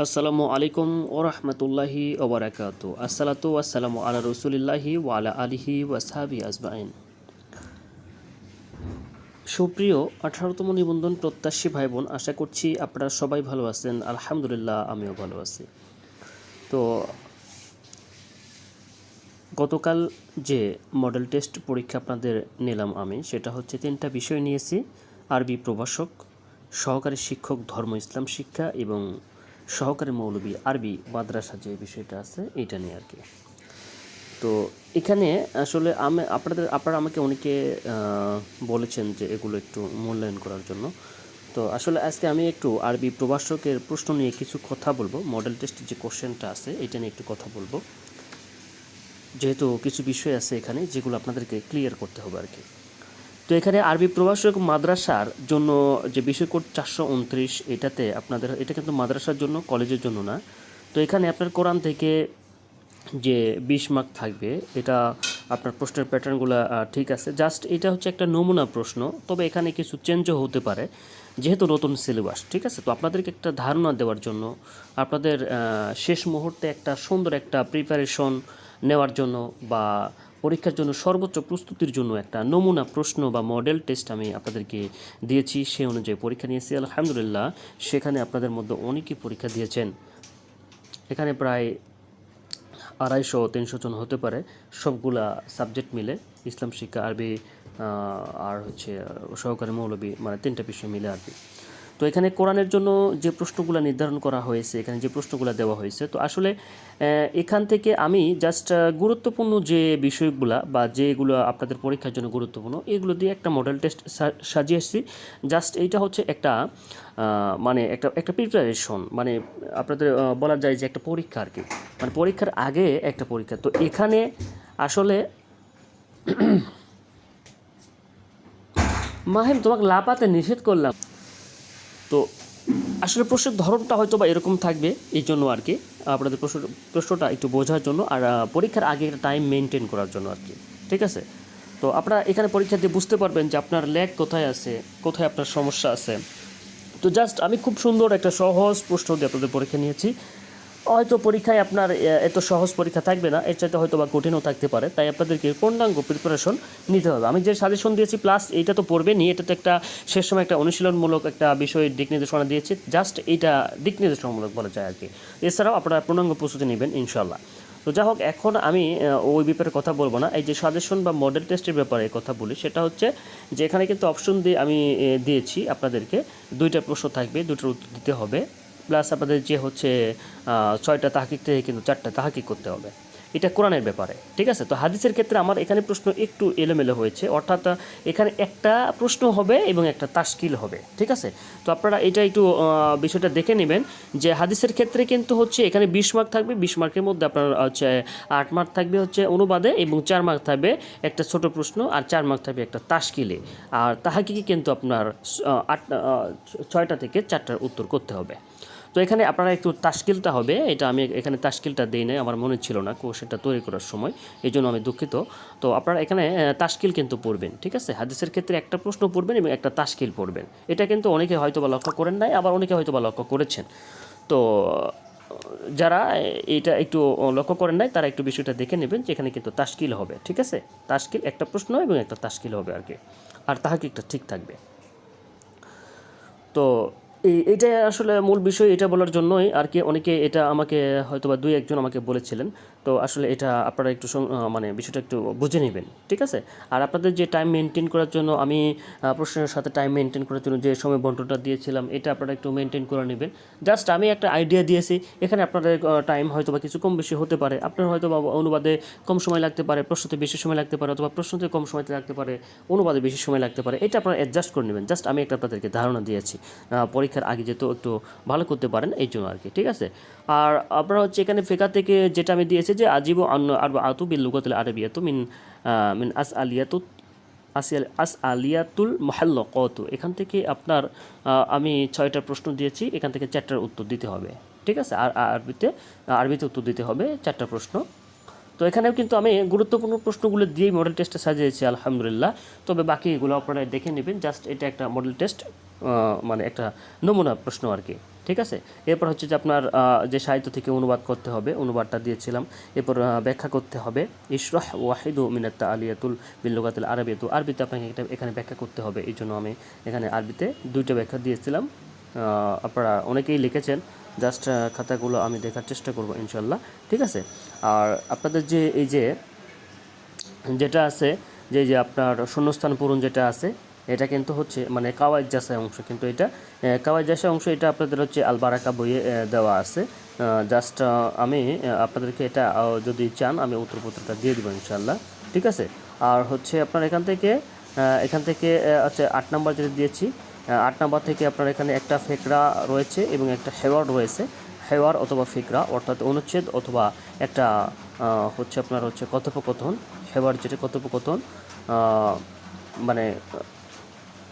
আসসালামু আলাইকুম ও রহমতুল্লাহি ওবরাকাত আসসালাতু আসসালামু আলা রসুলিল্লাহি ওয়ালা আলিহি ওয়াসাবি আজমাইন। সুপ্রিয় আঠারোতম নিবন্ধন প্রত্যাশী ভাই বোন আশা করছি আপনারা সবাই ভালো আছেন। আলহামদুলিল্লাহ, আমিও ভালো আছি। তো গতকাল যে মডেল টেস্ট পরীক্ষা আপনাদের নিলাম আমি, সেটা হচ্ছে তিনটা বিষয় নিয়েছি। আরবি প্রভাষক, সহকারী শিক্ষক ধর্ম ইসলাম শিক্ষা এবং সহকারী মৌলবী আরবি মাদ্রাসা যে বিষয়টা আছে এটা নিয়ে আর কি। তো এখানে আসলে আমি আপনাদের, আপনারা আমাকে অনেকে বলেছেন যে এগুলো একটু মূল্যায়ন করার জন্য। তো আসলে আজকে আমি একটু আরবি প্রভাষকের প্রশ্ন নিয়ে কিছু কথা বলব। মডেল টেস্ট যে কোশ্চেনটা আছে, এটা নিয়ে একটু কথা বলব। যেহেতু কিছু বিষয় আছে এখানে, যেগুলো আপনাদেরকে ক্লিয়ার করতে হবে আর কি। তো এখানে আরবি প্রভাষক মাদ্রাসার জন্য যে বিষয় কোড চারশো উনত্রিশ, এটাতে আপনাদের, এটা কিন্তু মাদ্রাসার জন্য, কলেজের জন্য না। তো এখানে আপনার কোরআন থেকে যে বিশ মার্ক থাকবে, এটা আপনার প্রশ্নের প্যাটার্নগুলো ঠিক আছে। জাস্ট এটা হচ্ছে একটা নমুনা প্রশ্ন, তবে এখানে কিছু চেঞ্জও হতে পারে, যেহেতু নতুন সিলেবাস, ঠিক আছে? তো আপনাদেরকে একটা ধারণা দেওয়ার জন্য, আপনাদের শেষ মুহূর্তে একটা সুন্দর একটা প্রিপারেশন নেওয়ার জন্য বা পরীক্ষার জন্য সর্বোচ্চ প্রস্তুতির জন্য একটা নমুনা, প্রশ্ন বা মডেল টেস্ট আমি আপনাদেরকে দিয়েছি। সেই অনুযায়ী পরীক্ষা নিয়েছি। আলহামদুলিল্লাহ, সেখানে আপনাদের মধ্যে অনেকেই পরীক্ষা দিয়েছেন। এখানে প্রায় আড়াইশো, তিনশো জন হতে পারে। সবগুলা সাবজেক্ট মিলে, ইসলাম, শিক্ষা, আরবি আর হচ্ছে সহকারী মৌলবী মানে তিনটা বিষয় মিলে আর কি। তো এখানে কোরআনের জন্য যে প্রশ্নগুলো নির্ধারণ করা হয়েছে, এখানে যে প্রশ্নগুলো দেওয়া হয়েছে, তো আসলে এখান থেকে আমি জাস্ট গুরুত্বপূর্ণ যে বিষয়গুলো বা যেগুলো আপনাদের পরীক্ষার জন্য গুরুত্বপূর্ণ, এগুলো দিয়ে একটা মডেল টেস্ট সাজিয়ে এসেছি জাস্ট এইটা হচ্ছে একটা মানে একটা একটা প্রিপারেশন মানে আপনাদের বলা যায় যে একটা পরীক্ষা আর কি। মানে পরীক্ষার আগে একটা পরীক্ষা। তো এখানে আসলে মাহিম, তোমাকে লাপাতে নিষেধ করলাম। তো আসলে প্রশ্নের ধরনটা হয়তো বা এরকম থাকবে এই জন্য আর কি, আপনাদের প্রশ্ন, প্রশ্নটা একটু বোঝার জন্য আর পরীক্ষার আগে একটা টাইম মেনটেন করার জন্য আর কি, ঠিক আছে? তো আপনারা এখানে পরীক্ষা দিয়ে বুঝতে পারবেন যে আপনার ল্যাগ কোথায় আছে, কোথায় আপনার সমস্যা আছে। তো জাস্ট আমি খুব সুন্দর একটা সহজ প্রশ্ন দিয়ে আপনাদের পরীক্ষা নিয়েছি। হয়তো পরীক্ষায় আপনার এত সহজ পরীক্ষা থাকবে না, এর চাইতে হয়তো বা কঠিনও থাকতে পারে, তাই আপনাদেরকে পূর্ণাঙ্গ প্রিপারেশন নিতে হবে। আমি যে সাজেশন দিয়েছি প্লাস এইটা তো পড়বে নিয়ে এটা তো একটা শেষ সময় একটা অনুশীলনমূলক একটা বিষয়ের দিক নির্দেশনা দিয়েছি জাস্ট এইটা দিক নির্দেশনামূলক বলা যায় আর কি। এছাড়াও আপনারা পূর্ণাঙ্গ প্রস্তুতি নেবেন ইনশাল্লাহ তো যাই হোক, এখন আমি ওই ব্যাপারে কথা বলব না। এই যে সাজেশন বা মডেল টেস্টের ব্যাপারে কথা বলি, সেটা হচ্ছে যে এখানে কিন্তু অপশন দিয়ে আমি দিয়েছি আপনাদেরকে, দুইটা প্রশ্ন থাকবে, দুটোর উত্তর দিতে হবে। প্লাস আপনাদের যে হচ্ছে ছয়টা তাহাকিক থেকে কিন্তু চারটা তাহাকিক করতে হবে। এটা কোরআনের ব্যাপারে, ঠিক আছে? তো হাদিসের ক্ষেত্রে আমার এখানে প্রশ্ন একটু এলোমেলো হয়েছে। অর্থাৎ এখানে একটা প্রশ্ন হবে এবং একটা তাস্কিল হবে, ঠিক আছে? তো আপনারা এটা একটু বিষয়টা দেখে নেবেন যে হাদিসের ক্ষেত্রে কিন্তু হচ্ছে এখানে বিশ মার্ক থাকবে। বিশ মার্কের মধ্যে আপনার হচ্ছে আট মার্ক থাকবে হচ্ছে অনুবাদে এবং চার মার্ক থাকবে একটা ছোট প্রশ্ন আর চার মার্ক থাকবে একটা তাস্কিলে আর তাহাকিকে কিন্তু আপনার আট ছয়টা থেকে চারটার উত্তর করতে হবে। তো এখানে আপনারা একটু তাস্কিলটা হবে, এটা আমি এখানে তাস্কিলটা দিই নাই, আমার মনে ছিল না কোশ্চেনটা তৈরি করার সময় এই জন্য আমি দুঃখিত। তো আপনারা এখানে তাস্কিল কিন্তু পড়বেন, ঠিক আছে? হাদিসের ক্ষেত্রে একটা প্রশ্ন পড়বেন এবং একটা তাস্কিল পড়বেন। এটা কিন্তু অনেকে হয়তো বা লক্ষ্য করেন নাই, আবার অনেকে হয়তো বা লক্ষ্য করেছেন। তো, যারা এটা একটু লক্ষ্য করেন নাই, তারা একটু বিষয়টা দেখে নেবেন যে এখানে কিন্তু তাস্কিল হবে, ঠিক আছে? তাস্কিল একটা প্রশ্ন এবং একটা তাস্কিল হবে আর কি। আর তাহাকে একটা ঠিক থাকবে। তো এটা আসলে মূল বিষয় এটা বলার জন্যই আর কি অনেকে এটা আমাকে হয়তো বা দুই একজন আমাকে বলেছিলেন। তো আসলে এটা আপনারা একটু মানে বিষয়টা একটু বুঝে নেবেন, ঠিক আছে? আর আপনাদের যে টাইম মেনটেন করার জন্য আমি প্রশ্নের সাথে টাইম মেনটেন করার জন্য যে সময় বন্টনটা দিয়েছিলাম, এটা আপনারা একটু মেনটেন করে নেবেন। জাস্ট আমি একটা আইডিয়া দিয়েছি, এখানে আপনাদের টাইম হয়তো বা কিছু কম বেশি হতে পারে। আপনার হয়তো বা অনুবাদে কম সময় লাগতে পারে, প্রশ্নতে বেশি সময় লাগতে পারে, অথবা প্রশ্নতে কম সময় লাগতে পারে, অনুবাদে বেশি সময় লাগতে পারে। এটা আপনারা অ্যাডজাস্ট করে নেবেন। জাস্ট আমি একটা আপনাদেরকে ধারণা দিয়েছি পরীক্ষার আগে যেহেতু একটু ভালো করতে পারেন, এই জন্য আর কি, ঠিক আছে? আর আপনারা হচ্ছে এখানে ফেকা থেকে যেটা আমি দিয়েছি যে আজীব অন্য আর আতু বিল লুগাতুল আরবিয়াতু মিন মিন আস আলিয়াতু আসিয়াল আস আলিয়াতুল মহাল্ল কত এখান থেকে আপনার আমি ছয়টা প্রশ্ন দিয়েছি, এখান থেকে চারটার উত্তর দিতে হবে। ঠিক আছে? আর আর আরবিতে আরবিতে উত্তর দিতে হবে, চারটা প্রশ্ন। তো এখানেও কিন্তু আমি গুরুত্বপূর্ণ প্রশ্নগুলো দিয়েই মডেল টেস্টে সাজিয়েছি, আলহামদুলিল্লাহ। তবে বাকি এগুলো আপনারা দেখে নেবেন জাস্ট এটা একটা মডেল টেস্ট মানে একটা নমুনা প্রশ্ন আর কি, ঠিক আছে? এরপর হচ্ছে যে আপনার যে সাহিত্য থেকে অনুবাদ করতে হবে, অনুবাদটা দিয়েছিলাম। এরপর ব্যাখ্যা করতে হবে। ইশরাহ ওয়াহিদু মিনাত্তা আলিয়াতুল বিল্লুগাতুল আরবিয়াতু আরবিতে আপনাকে এটা এখানে ব্যাখ্যা করতে হবে, এই জন্য আমি এখানে আরবিতে দুইটা ব্যাখ্যা দিয়েছিলাম। আপনারা অনেকেই লিখেছেন, জাস্ট খাতাগুলো আমি দেখার চেষ্টা করব ইনশাল্লাহ ঠিক আছে? আর আপনাদের যে, এই যে, যেটা আছে, যে যে আপনার শূন্যস্থান পূরণ যেটা আছে এটা কিন্তু হচ্ছে মানে কাওয়াই জাসাই অংশ কিন্তু এটা কাওয়াই জাসাই অংশ এটা আপনাদের হচ্ছে আলবারাকা বইয়ে দেওয়া আছে। জাস্ট আমি আপনাদেরকে এটা যদি চান আমি উত্তরপত্রটা দিয়ে দেবো ইনশাল্লাহ ঠিক আছে? আর হচ্ছে আপনার এখান থেকে এখান থেকে আহ, হচ্ছে আট নাম্বার যেটা দিয়েছি আট নাম্বার থেকে আপনার এখানে একটা ফেকরা রয়েছে এবং একটা হেওয়ার রয়েছে। হেওয়ার অথবা ফিকরা অর্থাৎ অনুচ্ছেদ অথবা একটা হচ্ছে আপনার হচ্ছে কথোপকথন হেওয়ার যেটা কথোপকথন মানে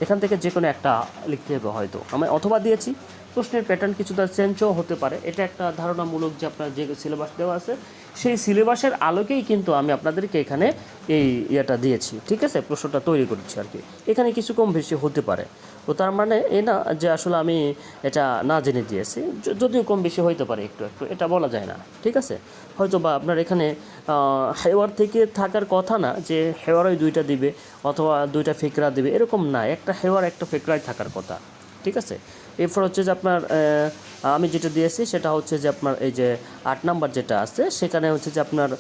এখান থেকে যে কোনো একটা লিখতে হবে হয়তো। আমি অথবা দিয়েছি। প্রশ্নের প্যাটার্ন কিছুটা চেঞ্জও হতে পারে। এটা একটা ধারণামূলক যে আপনার যে সিলেবাস দেওয়া আছে সেই সিলেবাসের আলোকেই কিন্তু আমি আপনাদেরকে এখানে এই ইয়েটা দিয়েছি, ঠিক আছে? প্রশ্নটা তৈরি করেছি আর কি। এখানে কিছু কম বেশি হতে পারে। তো তার মানে এ না যে আসলে আমি এটা না জেনে দিয়েছি যদিও কম বেশি হইতে পারে একটু একটু, এটা বলা যায় না, ঠিক আছে? হয়তো বা আপনার এখানে হেওয়ার থেকে থাকার কথা না যে হেওয়ারই দুইটা দিবে অথবা দুইটা ফেকরা দিবে, এরকম না, একটা হেওয়ার, একটা ফেকরাই থাকার কথা। ঠিক আছে? এরপর হচ্ছে যে আপনার আমি যেটা দিয়েছি সেটা হচ্ছে যে আপনার এই যে আট নাম্বার যেটা আছে, সেখানে হচ্ছে যে আপনার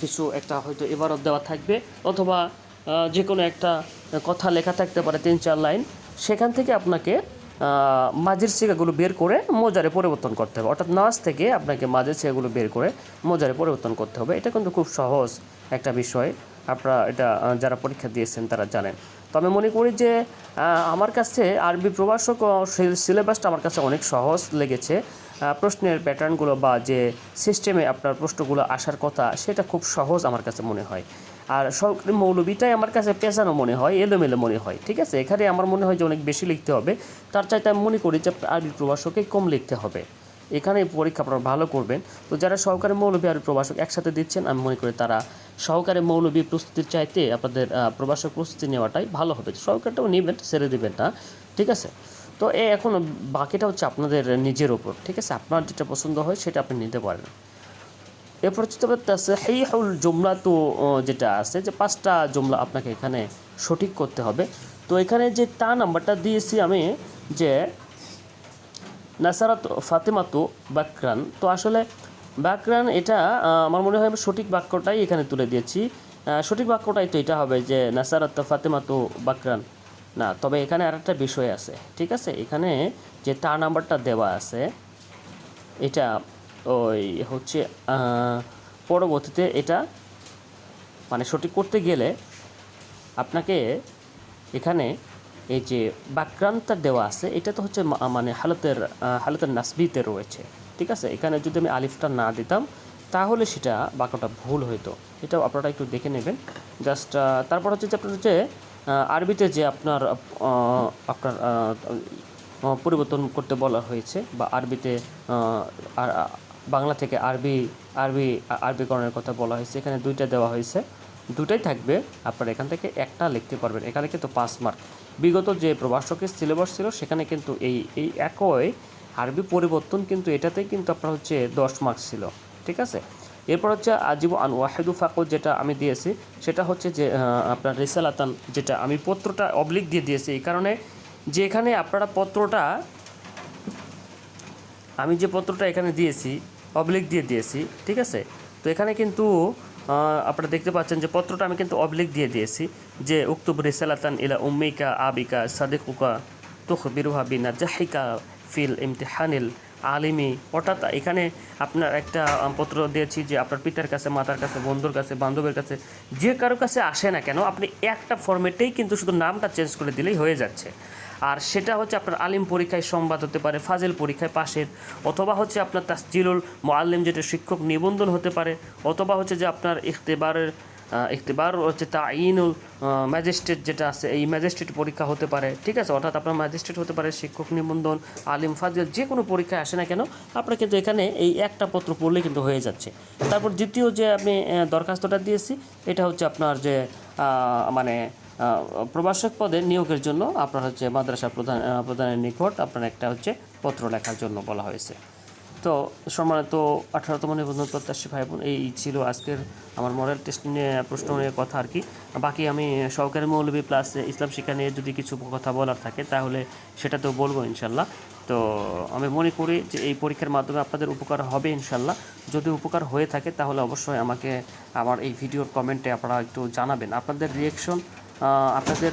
কিছু একটা হয়তো এবারত দেওয়া থাকবে অথবা যে কোনো একটা কথা লেখা থাকতে পারে তিন চার লাইন, সেখান থেকে আপনাকে মাঝের শিকাগুলো বের করে মোজারে পরিবর্তন করতে হবে। অর্থাৎ নাচ থেকে আপনাকে মাঝের শিকাগুলো বের করে মোজারে পরিবর্তন করতে হবে। এটা কিন্তু খুব সহজ একটা বিষয়। আপনারা এটা যারা পরীক্ষা দিয়েছেন তারা জানেন। তো আমি মনে করি যে আমার কাছে আরবি প্রভাষক সিলেবাসটা আমার কাছে অনেক সহজ লেগেছে। প্রশ্নের প্যাটার্নগুলো বা যে সিস্টেমে আপনার প্রশ্নগুলো আসার কথা, সেটা খুব সহজ আমার কাছে মনে হয়। আর সরকারি মৌলবিটাই আমার কাছে পেঁচানো মনে হয়, এলোমেলো মনে হয়, ঠিক আছে? এখানে আমার মনে হয় যে অনেক বেশি লিখতে হবে। তার চাইতে আমি মনে করি যে আরবি প্রভাষকে কম লিখতে হবে। এখানে পরীক্ষা আপনারা ভালো করবেন। তো যারা সহকারী মৌলবী আর প্রভাষক একসাথে দিচ্ছেন, আমি মনে করি তারা সহকারী মৌলবী প্রস্তুতির চাইতে আপনাদের প্রভাষক প্রস্তুতি নেওয়াটাই ভালো হবে। সহকারটাও নেবেন ছেড়ে দেবেন না, ঠিক আছে? তো এ এখন বাকিটা হচ্ছে আপনাদের নিজের ওপর, ঠিক আছে? আপনার যেটা পছন্দ হয় সেটা আপনি নিতে পারেন। এরপর হচ্ছে তবে তাসহিহুল জুমলা তো যেটা আছে যে পাঁচটা জুমলা আপনাকে এখানে সঠিক করতে হবে। তো এখানে যে তা নাম্বারটা দিয়েছি আমি যে নাসারাত ফাতেমাতু বাকরান। তো আসলে বাকরান এটা আমার মনে হয় সঠিক বাক্যটাই এখানে তুলে দিয়েছি। সঠিক বাক্যটাই তো এটা হবে যে নাসারাত ফাতেমাতু বাকরান। না, তবে এখানে আর একটা বিষয় আছে, ঠিক আছে? এখানে যে তার নাম্বারটা দেওয়া আছে, এটা ওই হচ্ছে পরবর্তীতে এটা মানে সঠিক করতে গেলে আপনাকে এখানে এই যে বাক্রান্তার দেওয়া আছে, এটা তো হচ্ছে মানে হালতের হালতের নাসবিতে রয়েছে। ঠিক আছে? এখানে যদি আমি আলিফটা না দিতাম, তাহলে সেটা বাক্যটা ভুল হইতো। এটাও আপনারা একটু দেখে নেবেন। জাস্ট তারপর হচ্ছে যে আপনার হচ্ছে আরবিতে যে আপনার আপনার পরিবর্তন করতে বলা হয়েছে, বা আরবিতে আর বাংলা থেকে আরবি আরবি আরবিকরণের কথা বলা হয়েছে, এখানে দুইটা দেওয়া হয়েছে। দুটাই থাকবে, আপনারা এখান থেকে একটা লিখতে পারবেন। এখানে কিন্তু পাঁচ মার্ক। বিগত যে প্রভাষকের সিলেবাস ছিল, সেখানে কিন্তু এই এই একই আরবি পরিবর্তন কিন্তু এটাতেই কিন্তু আপনার হচ্ছে দশ মার্ক ছিল, ঠিক আছে? এরপর হচ্ছে আজিব আন ওয়াহেদু ফাকুদ যেটা আমি দিয়েছি, সেটা হচ্ছে যে আপনার রিসালাতান যেটা আমি পত্রটা অবলিক দিয়ে দিয়েছি, এই কারণে যে এখানে আপনারা পত্রটা, আমি যে পত্রটা এখানে দিয়েছি অবলিক দিয়ে দিয়েছি, ঠিক আছে? তো এখানে কিন্তু আপনারা দেখতে পাচ্ছেন যে পত্রটা আমি কিন্তু অবলিক দিয়ে দিয়েছি, যে উক্তুব রিসালাতান ইলা উম্মিকা আবিকা সাদিকুকা তুখবিরুহা বিনা জাহিকা ফিল ইমতিহানিল আলিমি। অর্থাৎ এখানে আপনার একটা পত্র দিয়েছি যে আপনার পিতার কাছে, মাতার কাছে, বন্ধুর কাছে, বান্ধবের কাছে, যে কারও কাছে আসে না কেন, আপনি একটা ফর্মেটেই কিন্তু শুধু নামটা চেঞ্জ করে দিলেই হয়ে যাচ্ছে। আর সেটা হচ্ছে আপনার আলিম পরীক্ষায় সংবাদ হতে পারে ফাজেল পরীক্ষায় পাশের অথবা হচ্ছে আপনার তাসজিলুল মোয়াল্লিম যেটা শিক্ষক নিবন্ধন হতে পারে অথবা হচ্ছে যে আপনার ইখতেবারের আহ, ইখতেবার হচ্ছে তাইনুল ম্যাজিস্ট্রেট যেটা আছে এই ম্যাজিস্ট্রেট পরীক্ষা হতে পারে ঠিক আছে? অর্থাৎ আপনার ম্যাজিস্ট্রেট হতে পারে শিক্ষক নিবন্ধন আলিম ফাজিল যে কোনো পরীক্ষায় আসে না কেন আপনার কিন্তু এখানে এই একটা পত্র পড়লে কিন্তু হয়ে যাচ্ছে। তারপর দ্বিতীয় যে আমি দরখাস্তটা দিয়েছি এটা হচ্ছে আপনার যে মানে প্রভাষক পদে নিয়োগের জন্য আপনার হচ্ছে মাদ্রাসা প্রধান প্রধানের নিকট আপনার একটা হচ্ছে পত্র লেখার জন্য বলা হয়েছে। তো সম্মানিত আঠারোতম নিবন্ধন প্রত্যাশী ভাই বোন, এই ছিল আজকের আমার মডেল টেস্ট নিয়ে, প্রশ্ন নিয়ে কথা আর কি। বাকি আমি সহকারী মৌলবী প্লাস ইসলাম শিক্ষা নিয়ে যদি কিছু কথা বলার থাকে, তাহলে সেটা তো বলব ইনশাল্লাহ। তো আমি মনে করি যে এই পরীক্ষার মাধ্যমে আপনাদের উপকার হবে ইনশাল্লাহ। যদি উপকার হয়ে থাকে, তাহলে অবশ্যই আমাকে আমার এই ভিডিওর কমেন্টে আপনারা একটু জানাবেন। আপনাদের রিয়েকশন আপনাদের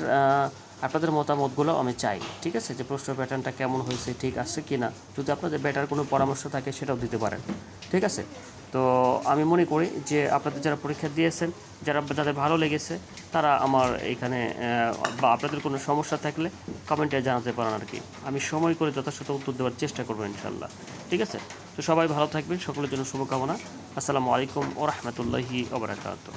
আপনাদের মতামতগুলো আমি চাই, ঠিক আছে? যে প্রশ্ন প্যাটার্নটা কেমন হয়েছে, ঠিক আছে কি না যদি আপনাদের বেটার কোনো পরামর্শ থাকে, সেটাও দিতে পারেন, ঠিক আছে? তো আমি মনে করি যে আপনাদের যারা পরীক্ষা দিয়েছেন, যারা যাদের ভালো লেগেছে, তারা আমার এখানে বা আপনাদের কোনো সমস্যা থাকলে কমেন্টে জানাতে পারেন আর কি আমি সময় করে যথাযথ উত্তর দেওয়ার চেষ্টা করব ইনশাল্লাহ ঠিক আছে? তো সবাই ভালো থাকবেন, সকলের জন্য শুভকামনা। আসসালামু আলাইকুম ও রহমতুল্লাহি ওবরাকাতুহ